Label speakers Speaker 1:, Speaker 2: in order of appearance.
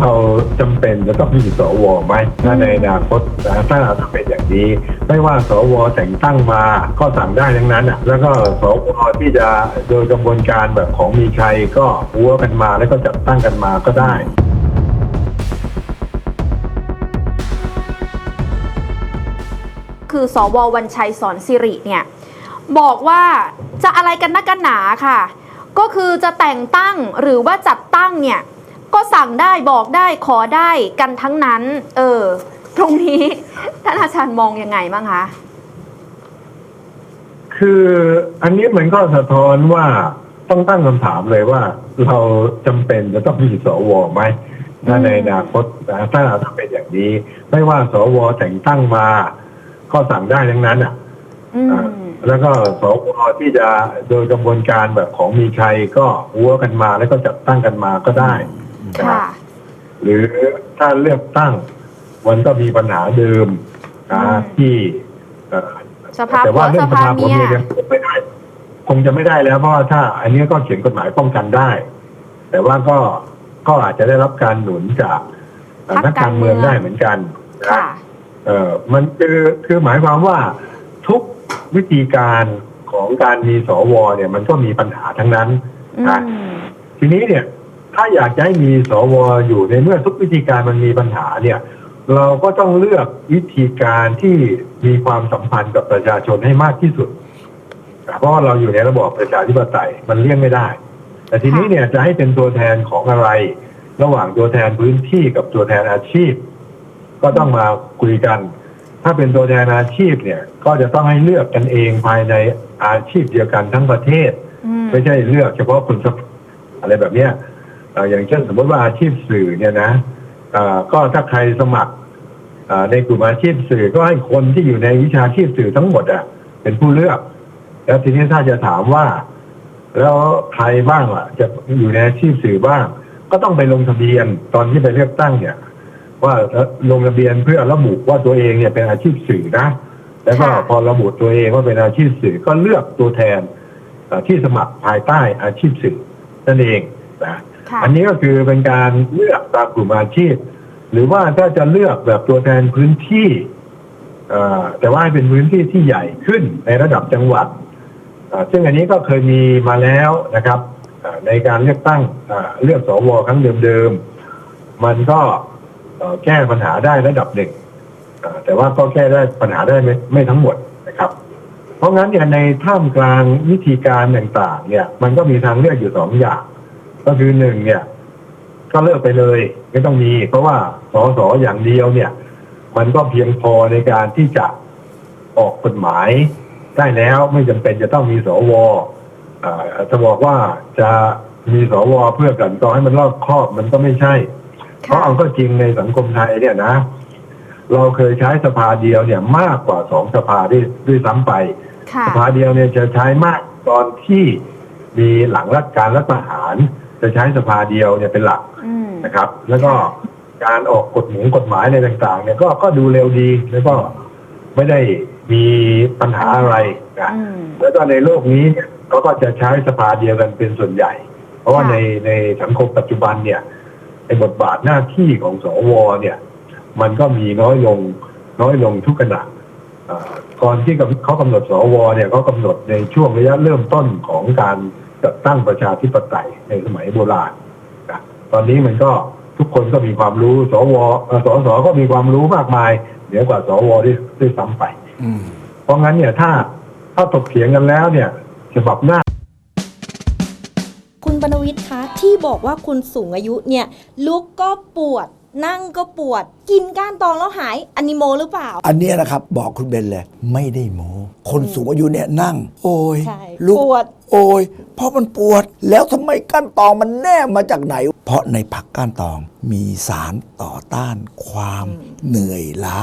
Speaker 1: เราจำเป็นจะต้องมีสวไหมถ้าในอนาคตถ้าเราเป็นอย่างนี้ ไม่ว่าสวแต่งตั้งมาก็สั่งได้ทั้งนั้นอะแล้วก็สวที่จะโดยกระบวนการแบบของมีใครก็หัวกันมาแล้วก็จัดตั้งกันมาก็ได้
Speaker 2: คือสววันชัยสอนสิริเนี่ยบอกว่าจะอะไรกันนักกันหนาค่ะ ก็คือจะแต่งตั้งหรือว่าจัดตั้งเนี่ย ก็สั่งได้บอกได้ขอได้กันทั้งนั้น เออ ตรงนี้ท่านอาจารย์มองยังไงบ้างคะ
Speaker 1: คืออันนี้มันก็สะท้อนว่าต้องตั้งคำถามเลยว่า เราจำเป็นจะต้องมีสวไหมถ้าในอนาคตนะถ้าเราเป็นอย่างนี้ ไม่ว่าสวแต่งตั้งมา ก็สั่งได้ทั้งนั้นอะ
Speaker 2: อืม
Speaker 1: อ่าแล้วก็สวที่จะโดยกระบวนการแบบของมีใครก็หัวกันมาแล้วก็จัดตั้งกันมาก็ได้ นะ
Speaker 2: ค่ะ
Speaker 1: หรือถ้าเลือกตั้ง มันก็มีปัญหาเดิมนะ
Speaker 2: อืม
Speaker 1: ที่เอ่อ
Speaker 2: สภา
Speaker 1: แต่
Speaker 2: ผัว
Speaker 1: ว่าเรื่
Speaker 2: ส
Speaker 1: องประ
Speaker 2: ภา
Speaker 1: ชาผ
Speaker 2: เมี
Speaker 1: ม
Speaker 2: ย
Speaker 1: เนี่ยยังไม่ได้คงจะไม่ได้แล้วเพราะว่าถ้า อันนี้ก็เขียนกฎหมายป้องกันได้ แต่ว่าก็ก็อาจจะได้รับการหนุนจากเอ่อ
Speaker 2: พรรค
Speaker 1: นักการเมือง
Speaker 2: การเมือง
Speaker 1: ได้เหมือนกันนะ
Speaker 2: ค่ะ
Speaker 1: เออมันคือคือหมายความว่าทุกวิธีการของการมีสวเนี่ย มันก็มีปัญหาทั้งนั้น
Speaker 2: อื
Speaker 1: นะ
Speaker 2: ม
Speaker 1: ทีนี้เนี่ย ถ้าอยากจะให้มีสวอยู่ในเมื่อทุกวิธีการมันมีปัญหาเนี่ย เราก็ต้องเลือกวิธีการที่มีความสัมพันธ์กับประชาชนให้มากที่สุด เพราะเราอยู่ในระบอบประชาธิปไตยมันเลี่ยงไม่ได้ แต่ทีนี้เนี่ยจะให้เป็นตัวแทนของอะไร ระหว่างตัวแทนพื้นที่กับตัวแทนอาชีพ ก็ต้องมาคุยกัน ถ้าเป็นตัวแทนอาชีพเนี่ย ก็จะต้องให้เลือกกันเองภายในอาชีพเดียวกันทั้งประเทศ ไม่ใช่เลือกเฉพาะคนสมัครอะไรแบบเนี้ย อ่ออย่างเช่นสมมติว่าอาชีพสื่อเนี่ยนะเอ่อก็ถ้าใครสมัครเอ่อในกลุ่มอาชีพสื่อก็ให้คนที่อยู่ในวิชาชีพสื่อทั้งหมดอะ เป็นผู้เลือก แล้วทีนี้ถ้าจะถามว่า แล้วใครบ้างล่ะ จะอยู่ในอาชีพสื่อบ้าง ก็ต้องไปลงทะเบียนตอนที่ไปเลือกตั้งเนี่ย ว่าลงทะเบียนเพื่อระบุว่าตัวเองเนี่ยเป็นอาชีพสื่อนะแล้วก็
Speaker 2: ค่ะ
Speaker 1: พอระบุตัวเองว่าเป็นอาชีพสื่อก็เลือกตัวแทนเอ่อที่สมัครภายใต้อาชีพสื่อนั่นเองนะ
Speaker 2: ค่ะ
Speaker 1: อันนี้ก็คือเป็นการเลือกตามกลุ่มอาชีพ หรือว่าถ้าจะเลือกแบบตัวแทนพื้นที่แต่ว่าให้เป็นพื้นที่ที่ใหญ่ขึ้นในระดับจังหวัดซึ่งอันนี้ก็เคยมีมาแล้วนะครับในการเลือกตั้งเลือกสวครั้งเดิมๆมันก็แก้ปัญหาได้ระดับหนึ่งแต่ว่าก็แก้ได้ปัญหาได้ไม่ไม่ทั้งหมดนะครับ เพราะงั้นเนี่ยในท่ามกลางวิธีการต่างๆ เนี่ย มันก็มีทางเลือกอยู่สองอย่าง ก็คือหนึ่งเนี่ย ก็เลิกไปเลยไม่ต้องมี เพราะว่าสอสออย่างเดียวเนี่ย มันก็เพียงพอในการที่จะออกกฎหมายได้แล้วไม่จำเป็นจะต้องมีสวอ่าจะบอกว่าจะมีสวเพื่อกลันกรองให้มันรอบครอบมันก็ไม่ใช่ เพราะเอาก็จริงในสังคมไทยเนี่ยนะ เราเคยใช้สภาเดียวเนี่ย มากกว่าสองสภาด้วยด้วยซ้ำไป
Speaker 2: ค่ะ
Speaker 1: สภาเดียวเนี่ยจะใช้มากตอนที่มีหลังรัฐการรัฐประหาร จะใช้สภาเดียวเนี่ยเป็นหลัก
Speaker 2: อืม
Speaker 1: นะครับ แล้วก็การออกกฎหมายกฎหมายอะไรต่างๆ เนี่ยก็ก็ดูเร็วดีแล้วก็ไม่ได้มีปัญหาอะไรนะ
Speaker 2: อืม
Speaker 1: แล้วก็ในโลกนี้เนี่ยเขาก็จะใช้สภาเดียวกันเป็นส่วนใหญ่ เพราะว่า
Speaker 2: ค่ะ
Speaker 1: ในในสังคมปัจจุบันเนี่ยในบทบาทหน้าที่ของสวเนี่ย มันก็มีน้อยลงน้อยลงทุกขณะอ่าก่อนที่เขากำหนดสวเนี่ยเขากำหนดในช่วงระยะเริ่มต้นของการ จัดตั้งประชาธิปไตยในสมัยโบราณนะตอนนี้มันก็ทุกคนก็มีความรู้ สวเอ่อสสก็มีความรู้มากมายเหนือกว่าสวด้วยด้วยซ้ำไป
Speaker 3: อืม
Speaker 1: เพราะงั้นเนี่ยถ้าถ้าถกเถียงกันแล้วเนี่ยฉบับหน้า
Speaker 4: คุณบรรณวิทย์คะที่บอกว่าคุณสูงอายุเนี่ยลุกก็ปวด นั่งก็ปวด กินก้านตองแล้วหายอันนิโมหรือเปล่า
Speaker 3: อันเนี้ยนะครับ บอกคุณเบนเลย ไม่ได้โมคนสูงอายุเนี่ยนั่ง โอ้ย
Speaker 4: ใช่
Speaker 3: ลุก
Speaker 4: ปวด
Speaker 3: โอ้ยเพราะมันปวด แล้วทำไมก้านตองมันแน่มาจากไหน เพราะในผักก้านตองมีสารต่อต้านความเหนื่อยล้า